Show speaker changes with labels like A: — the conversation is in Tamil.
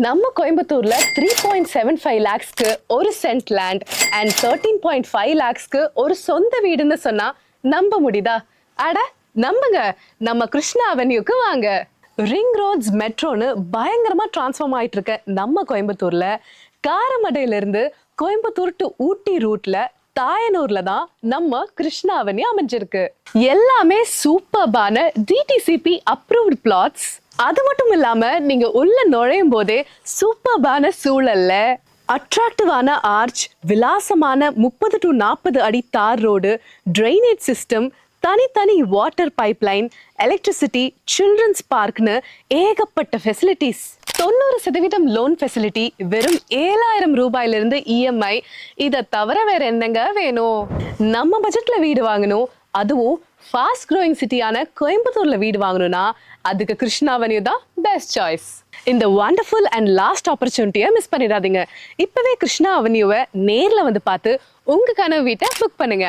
A: நம்ம கோயம்புத்தூர்ல த்ரீ பாயிண்ட் செவன் ஃபைவ் லேக்ஸ்க்கு ஒரு cent land and thirteen point five லேக்ஸ்க்கு ஒரு சொந்த வீடுன்னு சொன்னா நம்ப முடியுதா? அட நம்புங்க. நம்ம கிருஷ்ணா அவென்யூக்கு வாங்க. ரிங் ரோட்ஸ் மெட்ரோன்னு பயங்கரமா டிரான்ஸ்ஃபார்ம் ஆயிட்டு இருக்க நம்ம கோயம்புத்தூர்ல. காரமடையிலிருந்து கோயம்புத்தூர் டு ஊட்டி ரூட்ல தாயனூர்ல தான் நம்ம கிருஷ்ணா அவென்யூ அமைஞ்சிருக்கு. எல்லாமே சூப்பர்பான டிடிசிபி அப்ரூவ்ட் பிளாட்ஸ் அது மட்டும் இல்லாம நீங்க உள்ள நுழையும் போதே சூப்பர்பான சூழல்ல அட்ராக்டிவான ஆர்ச் விலாசமான முப்பது டு நாற்பது அடி தார் ரோடு ட்ரைனேஜ் சிஸ்டம் தனித்தனி வாட்டர் பைப்லைன் எலக்ட்ரிசிட்டி சில்ட்ரன்ஸ் பார்க்னு ஏகப்பட்ட ஃபெசிலிட்டிஸ் தொண்ணூறு சதவீதம் லோன் ஃபெசிலிட்டி வெறும் ஏழாயிரம் ரூபாயிலிருந்து இஎம்ஐ இதை தவிர வேற என்னங்க வேணும்? நம்ம பட்ஜெட்ல வீடு வாங்கணும். அதுவும் ஃபாஸ்ட் க்ரோயிங் சிட்டியான கோயம்புத்தூர்ல வீடு வாங்கணும்னா அதுக்கு கிருஷ்ணாவன்யூ தான் பெஸ்ட் சாய்ஸ் இந்த வண்டர்ஃபுல் அண்ட் லாஸ்ட் ஆப்பர்ச்சுனிட்டியை மிஸ் பண்ணிடாதீங்க. இப்பவே கிருஷ்ணா அவென்யூவை நேரில் வந்து பார்த்து உங்க கனவு வீட்டை புக் பண்ணுங்க.